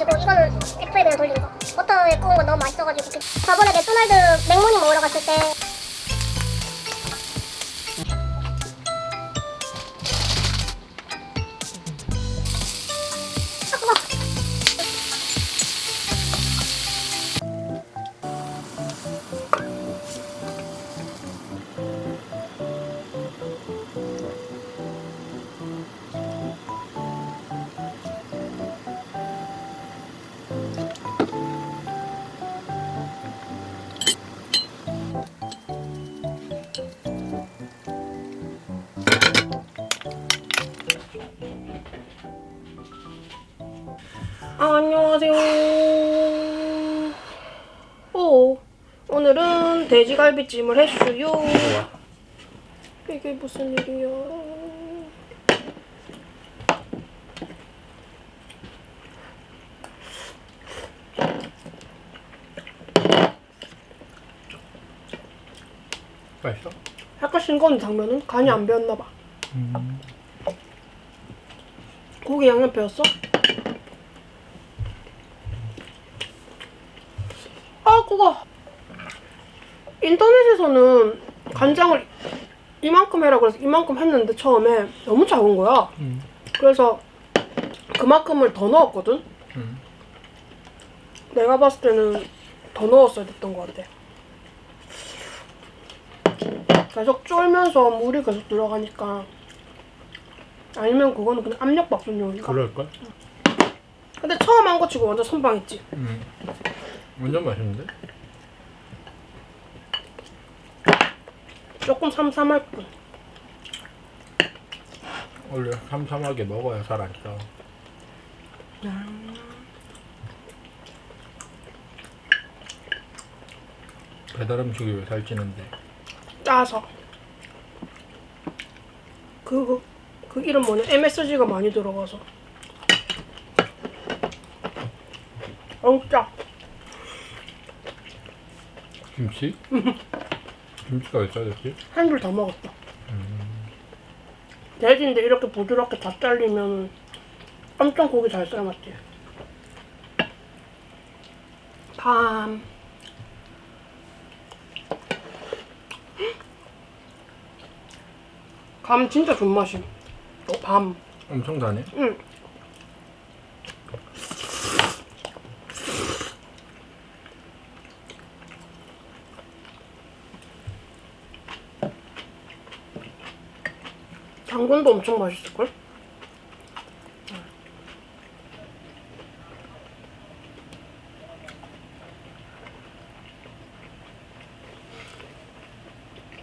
맛이고 이거는 100% 그냥 돌린 거. 버터에 구운 건 너무 맛있어가지고. 저번에 맥도날드 맥모닝 먹으러 갔을 때 돼지갈비찜을 했어요. 이게 무슨 일이야? 맛있어? 약간 싱거운 당면은 간이 안 배었나 봐. 음. 고기 양념 배웠어? 아, 그거. 인터넷에서는 간장을 이만큼 해라 그래서 이만큼 했는데 처음에 너무 작은 거야. 음. 그래서 그만큼을 더 넣었거든? 음. 내가 봤을 때는 더 넣었어야 됐던 것 같아. 계속 쫄면서 물이 계속 들어가니까 아니면 그거는 그냥 압력밥솥용인가? 그럴걸? 근데 처음 한 거 치고 완전 선방했지. 음. 완전 맛있는데? 조금 삼삼할 뿐. 원래 삼삼하게 먹어야 살아있어. 배달 음식이 왜 살찌는데? 짜서. 그, 그 이름 뭐냐? MSG가 많이 들어가서. 어우, 짜. 김치? 김치가 왜 짜졌지? 한 줄 더 먹었다. 돼지인데 이렇게 부드럽게 다 잘리면 엄청 고기 잘 삶았지. 밤. 감 진짜 존맛임. 어, 밤. 엄청 다네? 응. 당근도 엄청 맛있을걸?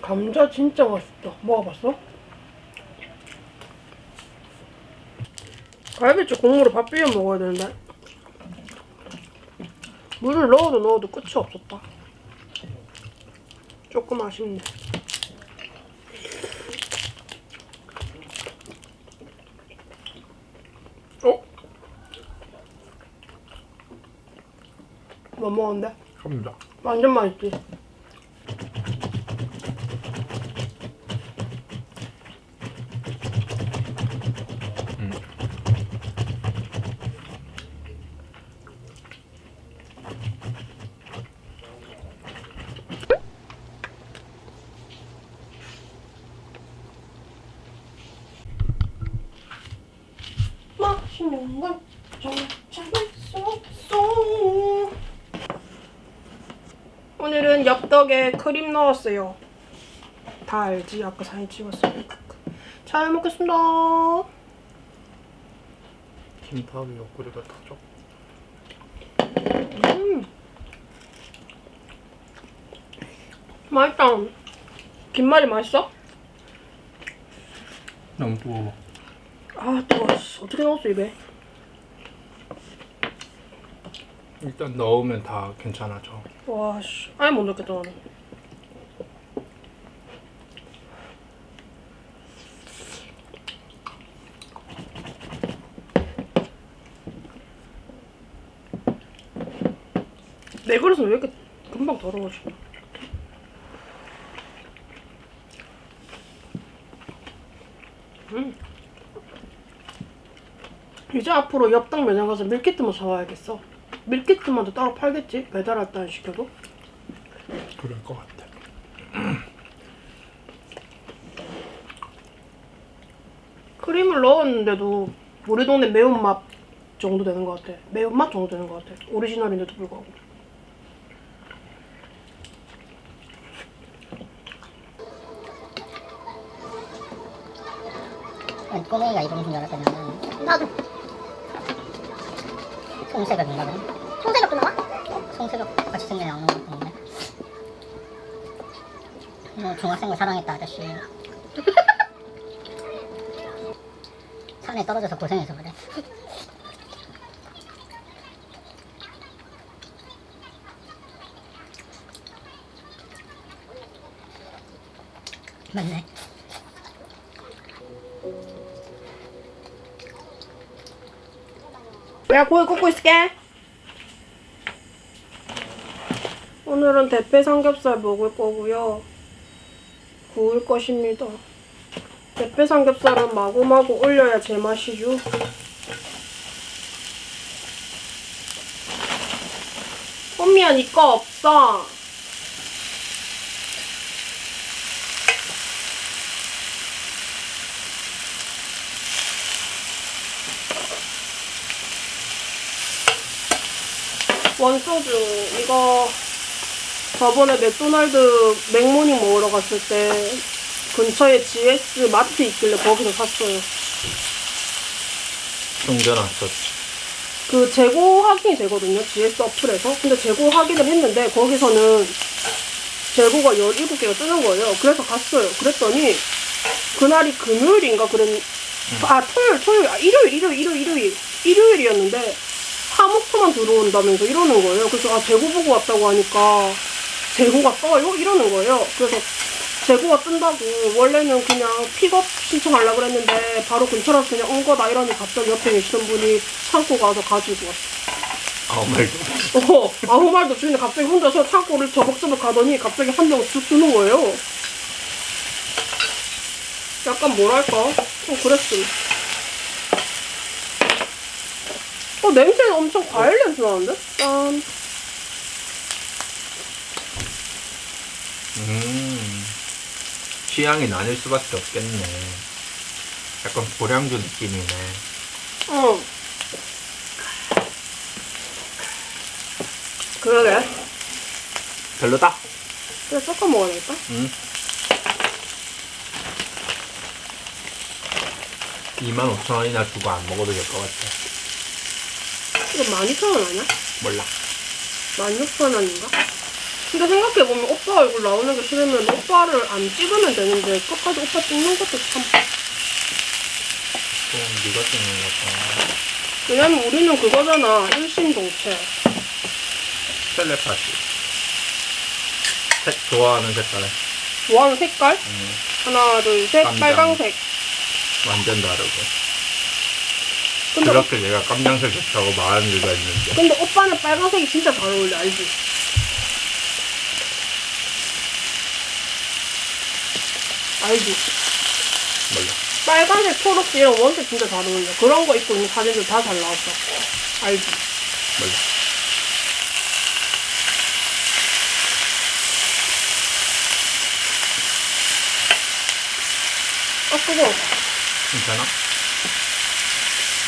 감자 진짜 맛있다. 먹어봤어? 갈비찜 국물을 밥 비벼 먹어야 되는데 물을 넣어도 넣어도 끝이 없었다 조금 아쉽네 뭐 먹었는데? 감자. 완전 맛있지? 음. 맛있는 걸 찾을 수 없어 오늘은 엽떡에 크림 넣었어요 다 알지? 아까 사진 찍었으니까 잘 먹겠습니다 김밥이 옆구리가 터져. 음. 맛있다 김말이 맛있어? 너무 뜨거워. 아 뜨거워 씨. 어떻게 넣었어 입에 일단 넣으면 다 괜찮아져. 와 씨 아예 못 넣겠다 나는 내 그릇은 왜 이렇게 금방 더러워져 음. 이제 앞으로 옆당 매장 가서 밀키트만 사와야겠어. 밀키트만도 따로 팔겠지? 배달 할 때안 시켜도? 그럴 것 같아. 크림을 넣었는데도 우리 동네 매운맛 정도 되는 것 같아. 매운맛 정도 되는 것 같아. 오리지널인데도 불구하고. 아니, 꼬맹이가 이동인 줄 알았더니 나도 송새벽인가 그래? 송새벽도 나와? 송새벽 같이 애 나오는 거 같은데 뭐 중학생을 사랑했다 아저씨 산에 떨어져서 고생해서 그래 맞네 내가 고기 굽고 있을게. 오늘은 대패 삼겹살 먹을 거고요. 구울 것입니다. 대패 삼겹살은 마구마구 올려야 제맛이죠. 혼미야 니거 없어. 원소주 이거 저번에 맥도날드 맥모닝 먹으러 갔을 때 근처에 GS 마트 있길래 거기서 샀어요. 충전왔었지. 그 재고 확인이 되거든요. GS 어플에서. 근데 재고 확인을 했는데 거기서는 재고가 17개가 뜨는 거예요. 그래서 갔어요. 그랬더니 그날이 금요일인가 그랬 아 토요일 토요일 아 일요일 일요일 일요일 일요일 일요일이었는데 사목초만 들어온다면서 이러는 거예요. 그래서 아 재고 보고 왔다고 하니까 재고가 떠요? 이러는 거예요. 그래서 재고가 뜬다고 원래는 그냥 픽업 신청하려고 그랬는데 바로 근처라서 그냥 온 거다 이러니 갑자기 옆에 계시던 분이 창고 가서 가지고 왔어. 아무 말도. 어, 아무 말도 없이 근데 갑자기 혼자서 창고를 저벅저벅 가더니 갑자기 한명쑥 주는 거예요. 약간 뭐랄까? 좀 그랬음. 어, 냄새는 엄청 과일 냄새 나는데? 짠. 음. 취향이 나뉠 수밖에 없겠네. 약간 고량주 느낌이네. 응. 그러게. 별로다. 그래, 섞어 먹어야겠다. 응. 25,000원이나 주고 안 먹어도 될 것 같아. 이거 12,000원 아니야? 몰라. 16,000원인가? 근데 생각해보면 오빠 얼굴 나오는 게 싫으면 오빠를 안 찍으면 되는데 끝까지 오빠 찍는 것도 참 좀 네가 찍는 것 같아. 왜냐면 우리는 그거잖아 일심동체 텔레파시. 색 좋아하는 색깔에. 좋아하는 색깔? 음, 하나 둘셋 깜장. 빨강색 완전 다르고. 근데, 그렇게 내가 깜냥색 좋다고 말하는 이유가 있는데. 근데 오빠는 빨강색이 진짜 잘 어울려 알지? 알지? 몰라. 빨간색, 초록색 이런 원색 진짜 잘 어울려 그런 거 입고 있는 사진들 다 잘 나왔어 알지? 몰라. 아 뜨거워 괜찮아?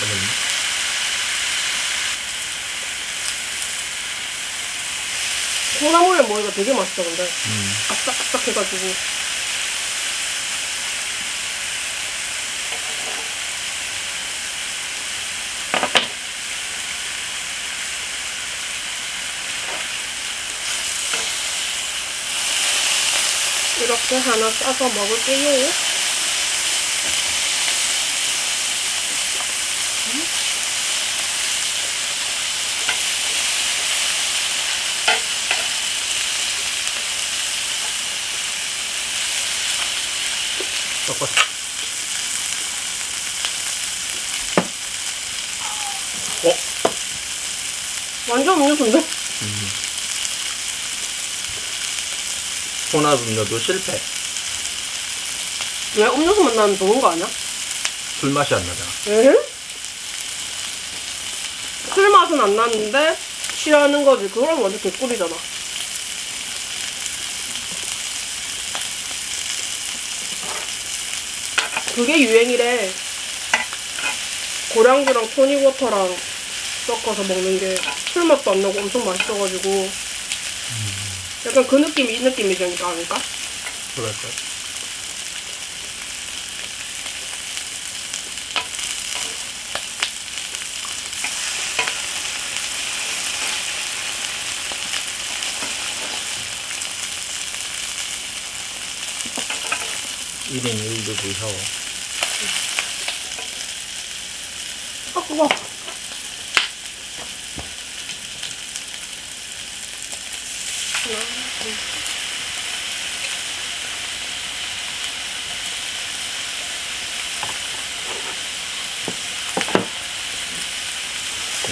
모르겠네. 콩나물에 먹으니까 되게 맛있어 근데 음. 아싹아싹 해가지고 이렇게 하나 싸서 먹을게요. 완전 음료수인데? 혼합 음료도 실패. 왜 음료수 만나면 좋은 거 아니야? 술 맛이 안 나잖아. 에? 술 맛은 안 나는데 취하는 거지. 그럼 완전 개꿀이잖아. 그게 유행이래. 고량주랑 토닉워터랑 섞어서 먹는 게 술 맛도 안 나고 엄청 맛있어가지고 약간 그 느낌이 이 느낌이지 않을까? 그럴까? 일인 일도 무서워. 아 그거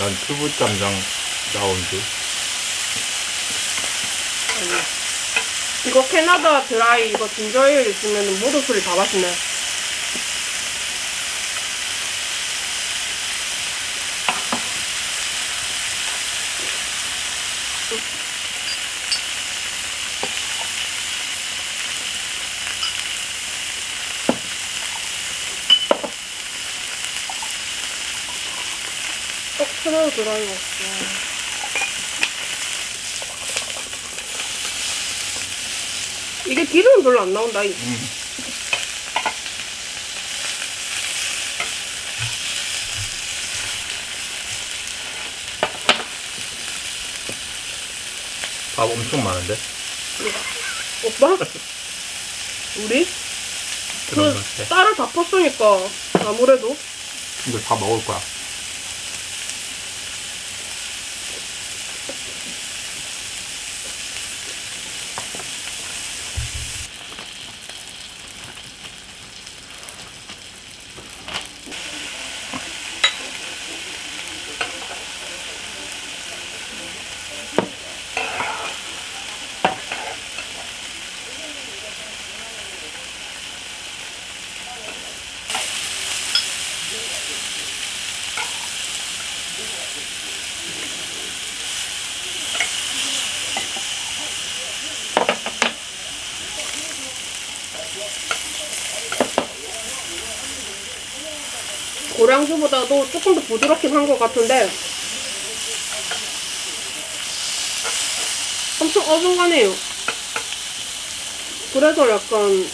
난 나온 줄. 이거 캐나다 드라이 이거 진저일 있으면 모든 술이 다 맛있네. 드라이가 없어. 이게 기름은 별로 안 나온다. 이. 밥 엄청 많은데? 오빠? 우리? 그런 그것 같아. 쌀을 다 펐으니까 아무래도 이거 다 먹을 거야. 고량주보다도 조금 더 부드럽긴 한 것 같은데 엄청 어중간해요. 그래서 약간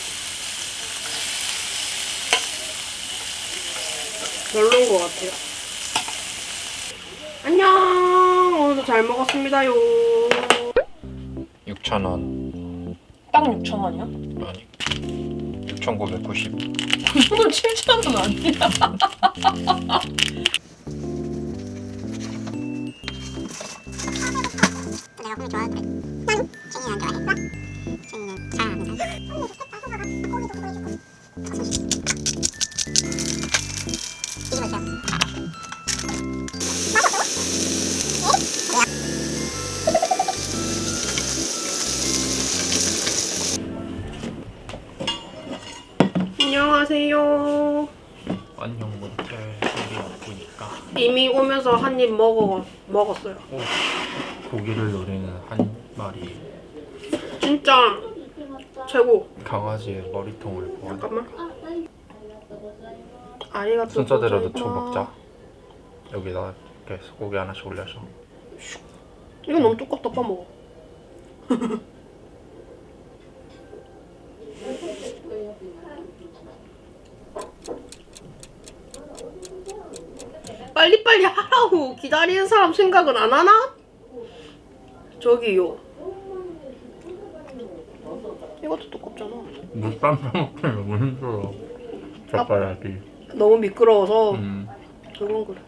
별로인 것 같아요. 안녕! 오늘도 잘 먹었습니다요. 6,000원. 딱 6,000원이야? 아니. 6,990. 그거는 7,000원 아니야? 내가 오늘 좋아하는 이미 오면서 한 입 먹어 먹었어요. 오, 고기를 노리는 한 마리 진짜 최고. 강아지의 머리통을 보아 잠깐만. 아리가 순서대로 넣고 먹자. 여기다 이렇게 소고기 하나씩 올려서. 이거 너무 두껍다 빠 먹어. 빨리빨리 하라고 기다리는 사람 생각은 안 하나? 저기요. 이것도 두껍잖아. 물쌈 싸먹기는 너무 힘들어. 젓가락이. 너무 미끄러워서 음. 그건 그래.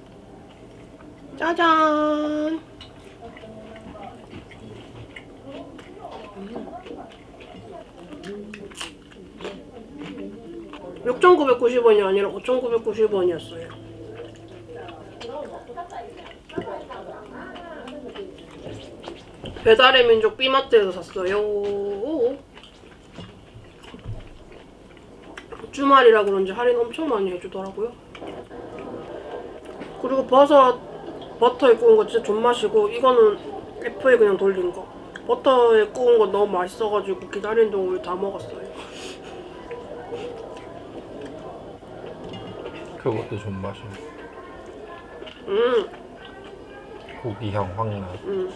짜잔. 음. 6,990원이 아니라 5,990원이었어요. 배달의 민족 B마트에서 샀어요. 주말이라 그런지 할인 엄청 많이 해주더라고요. 그리고 버섯 버터에 구운 거 진짜 존맛이고 이거는 F에 그냥 돌린 거. 버터에 구운 거 너무 맛있어가지고 기다리는 동안 다 먹었어요. 그것도 좀 맛있어. 음, 고기 향 확 나. 음.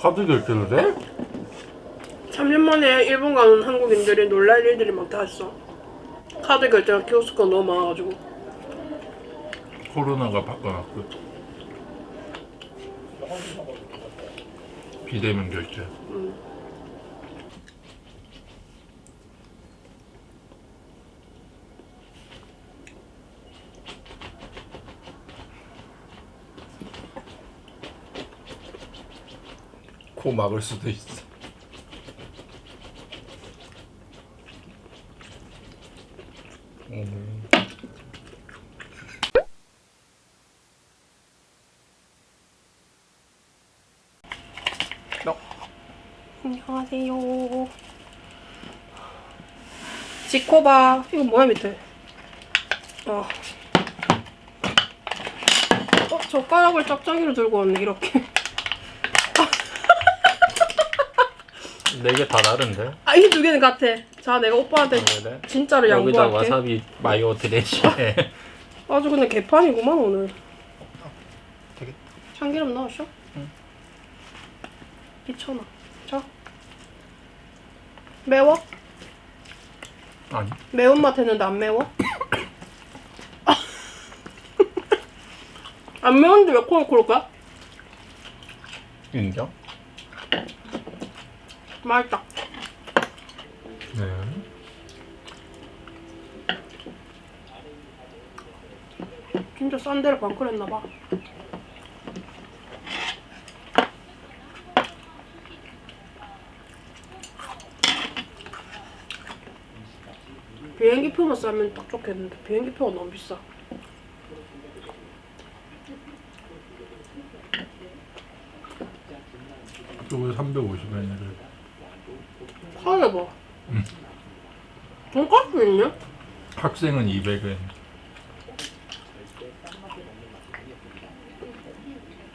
카드 결제를 해? 3년 만에 일본 가는 한국인들이 놀랄 일들이 많다 했어. 카드 결제가 키오스크가 너무 많아가지고. 코로나가 바꿔놨고. 비대면 결제. 코 막을 수도 있어. 음. 너. 안녕하세요. 지코바. 이거 뭐야, 밑에? 어. 어, 젓가락을 짝짝이로 들고 왔네, 이렇게. 네 개 다 다른데? 아, 이 두 개는 같아. 자, 내가 오빠한테 그래? 진짜로 여기다 양보할게. 와사비 마요 드레시에 아주 그냥 개판이구만, 오늘. 되게 참기름 넣으셔? 응. 2,000원. 자. 매워? 아니 매운맛 했는데 안 매워? 안 매운데 왜 코를 고를 거야? 인정? 맛있다. 네. 진짜 싼 데를 방클했나봐. 비행기 표만 싸면 딱 좋겠는데 비행기 표가 너무 비싸. 저거 350엔을 하게 봐. 돈가스 있냐? 학생은 200엔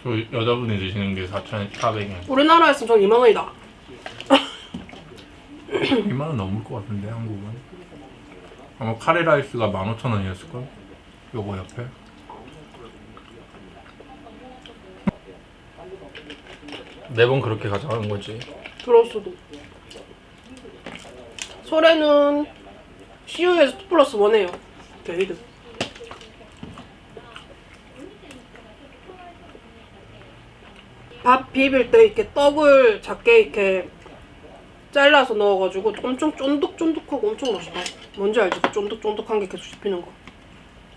저 여자분이 드시는 게 4,400엔 우리나라에서 전 2만 원이다. 2만 원 넘을 것 같은데 한국은 아마 카레 라이스가 15,000원이었을 걸? 요거 옆에 매번 그렇게 가져가는 거지 들었어도. 설에는 CU에서 2 플러스 1해요. 게이드. 밥 비빌 때 이렇게 떡을 작게 이렇게 잘라서 넣어가지고 엄청 쫀득쫀득하고 엄청 맛있다. 뭔지 알지? 그 쫀득쫀득한 게 계속 씹히는 거.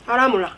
알아 몰라?